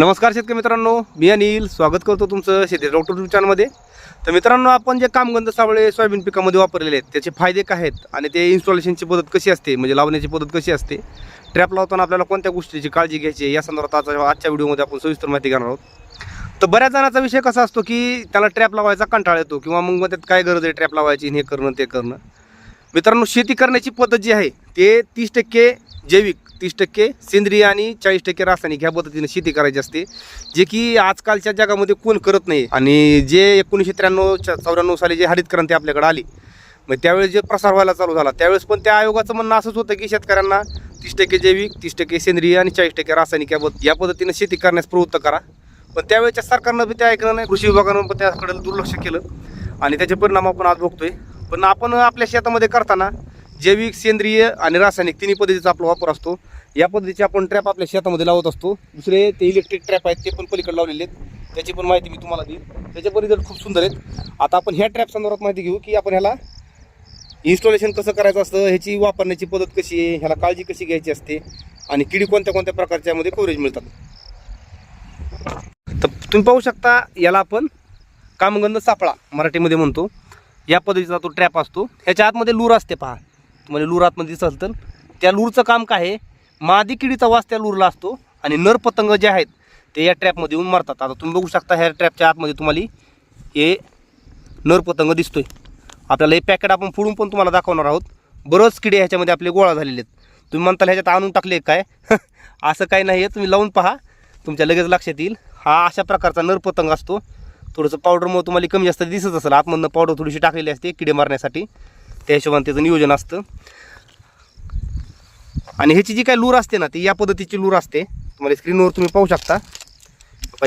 नमस्कार शेतकरी मित्रांनो मी अनिल स्वागत करतो तुमचं शेती डॉक्टर विचारमध्ये चॅनलमध्ये तर मित्रांनो आपण जे कामगंध सावळे सोयाबीन पिकामध्ये वापरलेले आहेत त्याचे फायदे काय आहेत आणि ते इन्स्टॉलेशनची पद्धत कशी असते म्हणजे लावण्याची पद्धत कशी असते ट्रॅप लावताना आपल्याला कोणत्या गोष्टीची काळजी घ्यायची या संदर्भात आजच्या आजच्या व्हिडिओमध्ये आपण सविस्तर माहिती घेणार आहोत. तर बऱ्याच जणांचा विषय कसा असतो की त्याला ट्रॅप लावायचा कंटाळा येतो किंवा मग मग त्यात काय गरज आहे ट्रॅप लावायची हे करणं ते करणं. मित्रांनो शेती करण्याची पद्धत जी आहे ते तीस टक्के जैविक तीस टक्के सेंद्रिय आणि चाळीस टक्के रासायनिक ह्या पद्धतीने शेती करायची असते. जे की आजकालच्या जगामध्ये कोण करत नाही आणि जे एकोणीसशे त्र्याण्णव चौऱ्याण्णव साली जे हरित क्रांती आपल्याकडे आली मग त्यावेळेस जे प्रसार व्हायला चालू झाला त्यावेळेस पण त्या आयोगाचं म्हणणं असंच होतं की शेतकऱ्यांना तीस टक्के जैविक तीस टक्के सेंद्रिय आणि चाळीस टक्के रासायनिक या या पद्धतीने शेती करण्यास प्रवृत्त करा. पण त्यावेळेच्या सरकारनं बी ते ऐकलं नाही कृषी विभागानं पण त्याकडे दुर्लक्ष केलं आणि त्याचे परिणाम आपण आज बघतोय. पण आपण आपल्या शेतामध्ये करताना जैविक सेंद्रिय आणि रासायनिक तिन्ही पद्धतीचा आपला वापर असतो. या पद्धतीचे आपण ट्रॅप आपल्या शेतामध्ये लावत असतो. दुसरे ते इलेक्ट्रिक ट्रॅप आहेत ते पण पलीकडे लावलेले आहेत. त्याची पण माहिती मी तुम्हाला देईन. त्याचे पण रिझल्ट खूप सुंदर आहेत. आता आपण ह्या ट्रॅप संदर्भात माहिती घेऊ की आपण ह्याला इन्स्टॉलेशन कसं करायचं असतं ह्याची वापरण्याची पद्धत कशी आहे ह्याला काळजी कशी घ्यायची असते आणि किडी कोणत्या कोणत्या प्रकारच्या यामध्ये कव्हरेज मिळतात. तर तुम्ही पाहू शकता याला आपण कामगंध सापळा मराठीमध्ये म्हणतो. या पद्धतीचा तो ट्रॅप असतो. ह्याच्या आतमध्ये लूर असते पहा. तुम्हाला लूर आतमध्ये दिसत तर. त्या लूरचं काम काय आहे? मादी किडीचा वास त्या लूरला असतो आणि नर पतंग जे आहेत ते या ट्रॅपमध्ये येऊन मरतात. आता तुम्ही बघू शकता ह्या ट्रॅपच्या आतमध्ये तुम्हाला हे नर पतंग दिसतोय. आपल्याला हे पॅकेट आपण फोडून पण तुम्हाला दाखवणार आहोत. बरंच किडे ह्याच्यामध्ये आपले गोळा झालेले आहेत. तुम्ही म्हणताल ह्याच्यात आणून टाकले काय? असं काही नाही आहे तुम्ही लावून पहा. तुमच्या लगेच लक्षात येईल. हा अशा प्रकारचा नर पतंग असतो. थोडंसं पावडरमुळं तुम्हाला कमी जास्त दिसत असेल. आतमधनं पावडर थोडीशी टाकलेली असते किडे मारण्यासाठी. त्या हिशोबाने त्याचं नियोजन असतं. आणि ह्याची जी काय लूर असते ना ती या पद्धतीची लूर असते. तुम्हाला स्क्रीनवर तुम्ही पाहू शकता.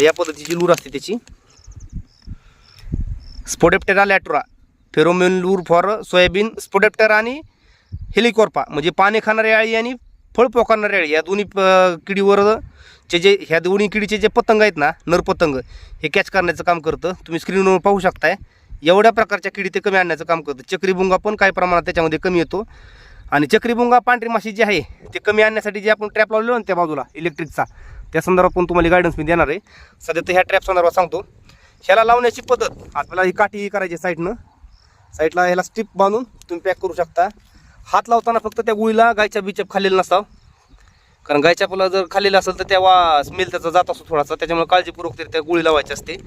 या पद्धतीची लूर असते त्याची. Spodoptera litura pheromone lure for soybean Spodoptera आणि हेलिकॉर्पा म्हणजे पाने खाणारी आळी आणि फळ पोखणारी आळी या दोन्ही प- किडीवर चे जे ह्या दोन्ही किडीचे जे पतंग आहेत ना नरपतंग हे कॅच करण्याचं काम करतं. तुम्ही स्क्रीनवर पाहू शकताय. एवढ्या प्रकारच्या किडी ते कमी आणण्याचं काम करतं. चक्रीभुंगा पण काही प्रमाणात त्याच्यामध्ये कमी येतो. आणि चक्रीभुंगा पांढरी माशी जी आहे ते कमी आणण्यासाठी जे आपण ट्रॅप लावलेलो ना त्या बाजूला इलेक्ट्रिकचा त्या संदर्भात पण तुम्हाला गायडन्स मी देणार आहे. सध्या तर ह्या ट्रॅप संदर्भात सांगतो. ह्याला लावण्याची पद्धत आपल्याला ही काठी करायची साईडनं साईडला ह्याला स्ट्रिप बांधून तुम्ही पॅक करू शकता. हात लावताना फक्त त्या गुळीला गायच्या बिचप खाल्लेलं नसावं. कारण गायच्या पुला जर खाल्लेलं असेल तर तेव्हा स्मेल त्याचा जात असतो थोडासा. त्याच्यामुळे काळजीपूर्वक तरी त्या गुळी लावायची असते.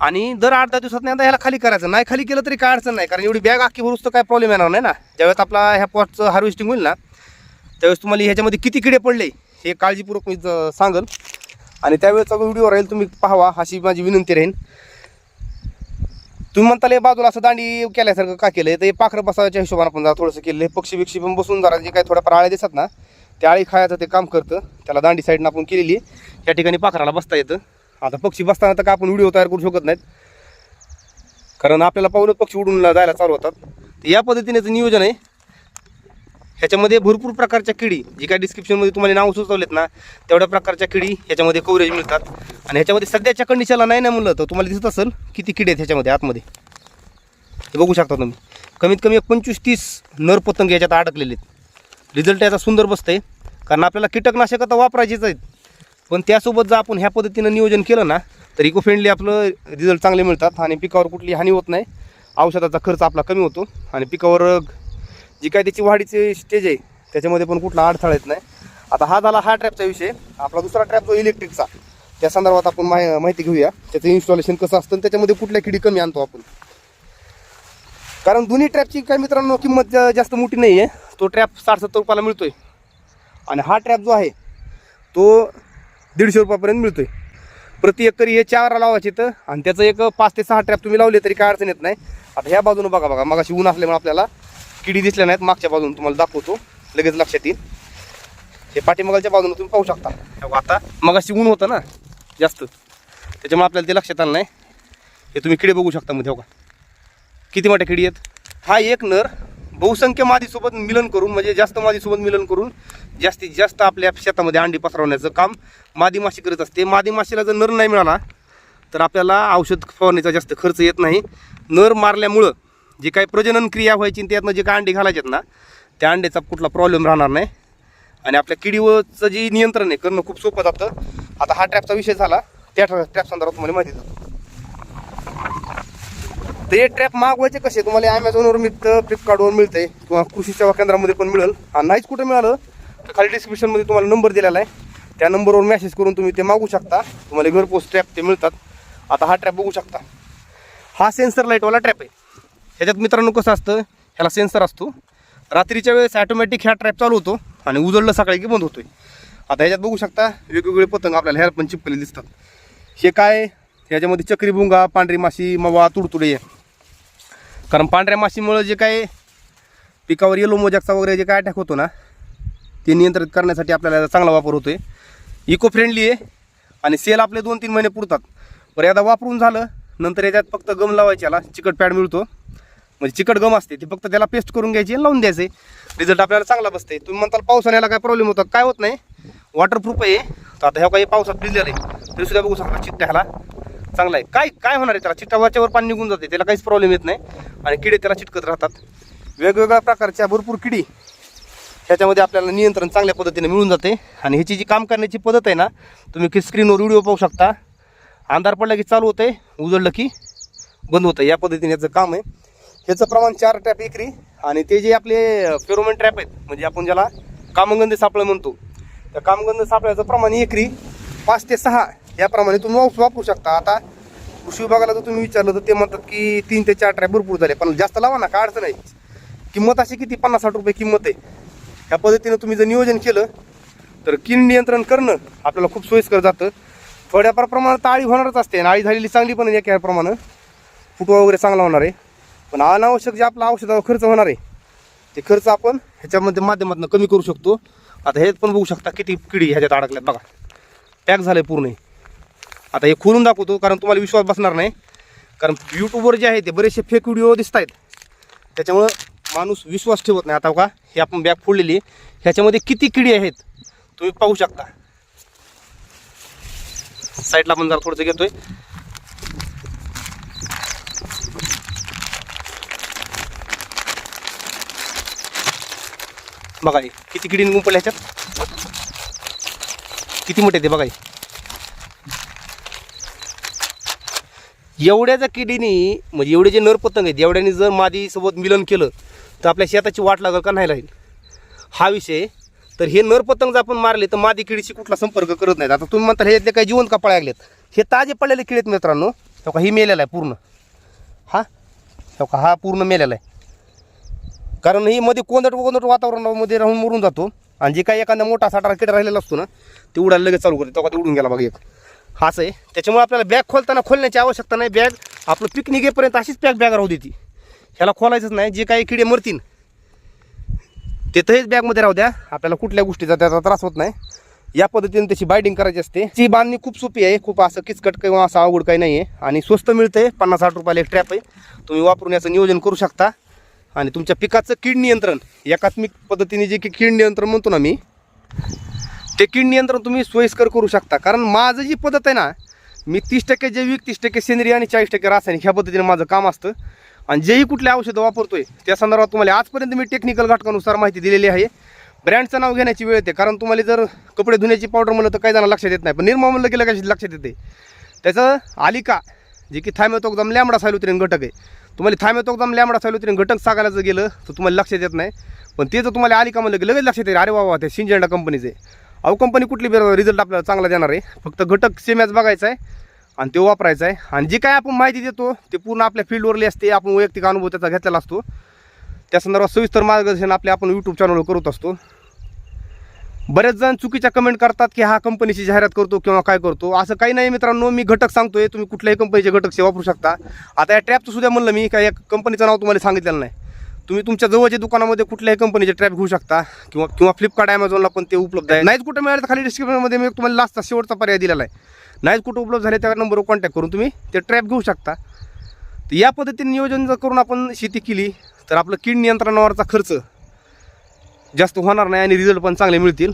आणि दर आठ दहा दिवसात नाही ह्याला खाली करायचं. नाही खाली केलं तरी काय अडचण नाही. कारण एवढी बॅग आखी भरूस तर काय प्रॉब्लेम येणार नाही ना. ज्यावेळेस आपला ह्या पॉटचं हार्वेस्टिंग होईल ना त्यावेळेस तुम्हाला ह्याच्यामध्ये किती किडे पडले हे काळजीपूर्वक मी सांगेल सांगल. आणि त्यावेळेचा व्हिडिओ राहील तुम्ही पाहावा अशी माझी विनंती राहील. तुम्ही म्हणताल बाजूला असं दांडी केल्यासारखं का केलं तर हे पाखरं बसायच्या हिशोबाने आपण जरा थोडंसं केलं पक्षी बिक्षी पण बसून जरा जे काही थोड्याफार आळे दिसतात ना त्या आळी खायचं ते काम करतं. त्याला दांडी साईडनं आपण केलेली आहे. या ठिकाणी पाखराला बसता येतं. आता पक्षी बसताना तर का आपण व्हिडिओ तयार करू शकत नाहीत. कारण आपल्याला पाहूनच पक्षी उडून जायला चालू होतात. तर या पद्धतीनेचं नियोजन आहे ह्याच्यामध्ये भरपूर प्रकारच्या किडी जी काय डिस्क्रिप्शनमध्ये तुम्हाला नाव सुचवलेत ना तेवढ्या प्रकारच्या किडी ह्याच्यामध्ये कव्हरेज मिळतात. आणि ह्याच्यामध्ये सध्याच्या कंडिशनला नाही ना म्हणलं तर तुम्हाला दिसत असेल किती किडे आहेत ह्याच्यामध्ये आतमध्ये. हे बघू शकता तुम्ही. कमीत कमी एक पंचवीस तीस नर पतंग याच्यात अडकलेले आहेत. रिझल्ट याचा सुंदर बसतंय. कारण आपल्याला कीटकनाशक आता वापरायचीच आहेत. पण त्यासोबत जर आपण ह्या पद्धतीनं नियोजन केलं ना तर इको फ्रेंडली आपलं रिझल्ट चांगले मिळतात आणि पिकावर कुठली हानी होत नाही. औषधाचा खर्च आपला कमी होतो आणि पिकावर जी काय त्याची वाढीची स्टेज आहे त्याच्यामध्ये पण कुठला अडथळा येत नाही. आता हा झाला हा ट्रॅपचा विषय. आपला दुसरा ट्रॅप जो इलेक्ट्रिकचा त्या संदर्भात आपण माहि माहिती घेऊया. त्याचं इन्स्टॉलेशन कसं असतं आणि त्याच्यामध्ये कुठल्या किडी कमी आणतो आपण. कारण दोन्ही ट्रॅपची काय मित्रांनो किंमत जास्त मोठी नाही आहे तो ट्रॅप साठ सत्तर रुपयाला आहे आणि हा ट्रॅप जो आहे तो दीडशे रुपयापर्यंत मिळतो आहे प्रति एकरी हे चार लावायचे तर आणि त्याचं एक पाच ते सहा ट्रॅप तुम्ही लावले तरी काय अडचण येत नाही. आता ह्या बाजूनं बघा बघा मगाशी ऊन असल्यामुळे आपल्याला किडी दिसल्या नाहीत. मागच्या बाजून तुम्हाला दाखवतो. लगेच लक्षात येईल. हे पाठीमागाच्या बाजूनं तुम्ही पाहू शकता. बघा, आता मगाशी ऊन होतं ना जास्त. त्याच्यामुळे आपल्याला ते लक्षात आलं नाही. हे तुम्ही किडे बघू शकता मग हो का किती मोठ्या किडी आहेत? हा एक नर बहुसंख्य मादीसोबत मिलन करून म्हणजे जास्त मादीसोबत मिलन करून जास्तीत जास्त आपल्या शेतामध्ये अंडी पसरवण्याचं काम मादी माशी करत असते. मादी माशीला जर नर नाही मिळाला तर आपल्याला औषध फवारणीचा जास्त खर्च येत नाही. नर मारल्यामुळं जे काही प्रजनन क्रिया व्हायची आणि त्यातनं जे काही अंडी घालायचे ना त्या अंड्याचा कुठला प्रॉब्लेम राहणार नाही. आणि आपल्या किडीवरचं जे नियंत्रण आहे करणं खूप सोपं जातं. आता हा ट्रॅपचा विषय झाला. त्या ट्रॅप संदर्भात तुम्हाला माहिती जातो तर हे ट्रॅप मागवायचे कसे? तुम्हाला ॲमेझॉनवर मिळतं फ्लिपकार्टवर मिळतंय किंवा कृषी सेवा केंद्रामध्ये पण मिळेल. आणि नाहीच कुठं मिळालं तर खाली डिस्क्रिप्शनमध्ये तुम्हाला नंबर दिलेला आहे. त्या नंबरवर मेसेज करून तुम्ही ते मागू शकता. तुम्हाला घरपोच ट्रॅप ते मिळतात. आता हा ट्रॅप बघू शकता. हा सेन्सर लाईटवाला ट्रॅप आहे. ह्याच्यात मित्रांनो कसं असतं ह्याला सेन्सर असतो. रात्रीच्या वेळेस ॲटोमॅटिक ह्या ट्रॅप चालू होतो आणि उजळलं सकाळी की बंद होतोय. आता ह्याच्यात बघू शकता वेगवेगळे पतंग आपल्याला ह्याला पण चिपकले दिसतात. हे काय? ह्याच्यामध्ये चक्रीभुंगा पांढरी माशी मवा तुडतुडे. कारण पांढऱ्या माशीमुळं जे काय पिकावर येलो मोजाकचा वगैरे जे काय अटॅक होतो ना ते नियंत्रित करण्यासाठी आपल्याला चांगला वापर होतोय. इको फ्रेंडली आहे आणि सेल आपले दोन तीन महिने पुरतात. बरं एकदा वापरून झालं नंतर याच्यात फक्त गम लावायची याला चिकट पॅड मिळतो. म्हणजे चिकट गम असते ते फक्त त्याला पेस्ट करून घ्यायची आणि लावून द्यायचे. रिझल्ट आपल्याला चांगला बसते तुम्ही म्हणताल पावसाने याला काय प्रॉब्लेम होता? काय होत नाही. वॉटरप्रूफ आहे. तर आता ह्या काही पावसात भिजलेलं आहे. तरी सुद्धा बघू शकता चिट्टा ह्याला. चांगला आहे. काय काय होणार आहे? त्याला चिट्टा वरच्यावर पाणी निघून जाते. त्याला काहीच प्रॉब्लेम येत नाही. आणि किडे त्याला चिटकत राहतात. वेगवेगळ्या प्रकारच्या भरपूर किडी ह्याच्यामध्ये आपल्याला नियंत्रण चांगल्या पद्धतीने मिळून जाते. आणि ह्याची जी काम करण्याची पद्धत आहे ना तुम्ही स्क्रीनवर व्हिडिओ पाहू शकता. अंधार पडला की चालू होतं आहे उजळलं की बंद होतं या पद्धतीने याचं काम आहे. ह्याचं प्रमाण चार ट्रॅप एकरी. आणि ते जे आपले फेरोमेन ट्रॅप आहेत म्हणजे आपण ज्याला कामगंध सापळं म्हणतो. त्या कामगंध सापळ्याचं प्रमाण एकरी पाच ते सहा याप्रमाणे तुम्ही वाप- वापरू शकता. आता कृषी विभागाला जर तुम्ही विचारलं तर ते म्हणतात की तीन ते चार ट्रॅप भरपूर झाले. पण जास्त लावा ना काय अडचण आहे? किंमत अशी किती? पन्नास साठ रुपये किंमत आहे. ह्या पद्धतीनं तुम्ही जर नियोजन केलं तर कीड नियंत्रण करणं आपल्याला खूप सोयीस्कर जातं. थोड्याफार प्रमाणात आळी होणारच असते आणि आळी झालेली चांगली पण आहे प्रमाणे. फुटवा वगैरे चांगला होणार आहे. पण अनावश्यक जे आपला औषधावर खर्च होणार आहे ते खर्च आपण ह्याच्यामध्ये माध्यमातून कमी करू शकतो. आता हे पण बघू शकता किती किडी ह्याच्यात अडकल्यात बघा. पॅक झालं आहे पूर्ण. आता हे खोलून दाखवतो कारण तुम्हाला विश्वास बसणार नाही. कारण यूट्यूबवर जे आहे ते बरेचसे फेक व्हिडिओ दिसत आहेत त्याच्यामुळं माणूस विश्वास ठेवत नाही. आता का हे आपण बॅग फोडलेली आहे. ह्याच्यामध्ये किती किडी आहेत तुम्ही पाहू शकता. साईडला आपण जरा थोडंसं घेतोय. बघा किती किडी निघून पडल्या ह्याच्यात? किती मोठे ते बघा एवढ्याच्या किडीनी म्हणजे एवढे जे नरपतंग आहेत एवढ्याने जर मादीसोबत मिलन केलं तर आपल्या शेताची वाट लागल का नाही राहील? हा विषय. तर हे नरपतंग जर आपण मारले तर मादी किडीशी कुठला संपर्क करत नाहीत. आता तुम्ही म्हणता ह्यातले काही जिवंत कपाळे लागलेत? हे ताजे पडलेले किडे आहेत मित्रांनो. हो का ही मेलेला आहे पूर्ण. हा? हो का हा पूर्ण मेलेला आहे. कारण ही मध्ये कोंदट कोंदट वातावरणामध्ये राहून मरून जातो. आणि जे काही एखादा मोठा साठारा किडा राहिलेला असतो ना ते उडायला लगेच चालू करते. तेव्हा ते उडून गेला बघा एक. असं आहे. त्याच्यामुळे आपल्याला बॅग खोलताना खोलण्याची आवश्यकता नाही. बॅग आपलं पिकनिक येईपर्यंत अशीच पॅक बॅग राहू देते. ह्याला खोलायचंच नाही. जे काही किडे मरतील ते तरीच बॅगमध्ये राहू द्या. आपल्याला कुठल्या गोष्टीचा त्याचा त्रास होत नाही. या पद्धतीने त्याची बायडिंग करायची असते. ती बांधणी खूप सोपी आहे. खूप असं किचकट किंवा असं अवघड काही नाही आहे आणि स्वस्त मिळते पन्नास साठ रुपयाला एक ट्रॅप आहे. तुम्ही वापरून याचं नियोजन करू शकता. आणि तुमच्या पिकाचं कीड नियंत्रण एकात्मिक पद्धतीने जे की कीड नियंत्रण म्हणतो ना मी ते कीड नियंत्रण तुम्ही सोयीस्कर करू शकता. कारण माझं जी पद्धत आहे ना मी तीस टक्के जैविक तीस टक्के सेंद्रिय आणि चाळीस टक्के रासायनिक ह्या पद्धतीने माझं काम असतं. आणि जेही कुठले औषधं वापरतोय त्या संदर्भात तुम्हाला आजपर्यंत मी टेक्निकल घटकानुसार माहिती दिलेली आहे. ब्रँडचं नाव घेण्याची वेळ येते कारण तुम्हाला जर कपडे धुण्याची पावडर म्हणलं तर काही जण लक्षात येत नाही. पण निर्मा म्हणलं गेलं लगेच लक्षात येते. त्याचं आलिका जे की थायमेतोकदम लॅमडा सायलोत्रीन घटक आहे. तुम्हाला थायमेतोकदम लॅमडा सायलोत्रीन घटक सांगायला जर गेलं तर तुम्हाला लक्षात येत नाही. पण ते जर तुम्हाला आलिका म्हणलं की लगेच लक्षात येईल अरे वा ते सिंजेंडा कंपनीचे अहो कंपनी कुठली रिझल्ट आपल्याला चांगला देणार आहे. फक्त घटक सेम्याच बघायचा आहे आणि तो वापरायचा आहे. आणि जे काय आपण माहिती देतो ते पूर्ण आपल्या फील्डवरली असते. आपण वैयक्तिक अनुभव त्याचा घेतलेला असतो. त्या संदर्भात सविस्तर मार्गदर्शन आपले आपण यूट्यूब चॅनलवर करत असतो. बरेच जण चुकीच्या कमेंट करतात की हा कंपनीची जाहिरात करतो किंवा काय करतो. असं काही नाही मित्रांनो मी घटक सांगतोय. तुम्ही कुठल्याही कंपनीचे घटक से वापरू शकता. आता या ट्रॅपचं सुद्धा म्हणलं मी काय या कंपनीचं नाव तुम्हाला सांगितलेलं नाही. तुम्ही तुमच्या जवळच्या दुकानामध्ये कुठल्याही कंपनीचे ट्रॅप घेऊ शकता. किंवा किंवा फ्लिपकार्ट ॲमेझॉनला पण ते उपलब्ध आहे. नाहीच कुठं मिळालं तर खाली डिस्क्रिप्शनमध्ये मी तुम्हाला लास्टचा शेवटचा पर्याय दिलेला आहे. नाहीच कुठं उपलब्ध झाले त्या नंबरवर कॉन्टॅक्ट करून तुम्ही ते ट्रॅप घेऊ शकता. तर या पद्धतीने नियोजन जर करून आपण शेती केली तर आपलं कीड नियंत्रणावरचा खर्च जास्त होणार नाही आणि रिझल्ट पण चांगले मिळतील.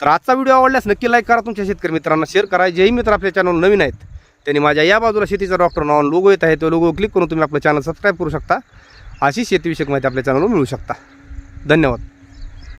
तर आजचा व्हिडिओ आवडल्यास नक्की लाईक करा. तुमच्या शेतकरी मित्रांना शेअर करा. जेही मित्र आपल्या चॅनल नवीन आहेत त्यांनी माझ्या या बाजूला शेतीचा डॉक्टर नॉन लोगो येत आहे तो लोगो क्लिक करून तुम्ही आपलं चॅनल सबस्क्राईब करू शकता. अशी शेतीविषयक माहिती आपल्या चॅनलवर मिळू शकता. धन्यवाद.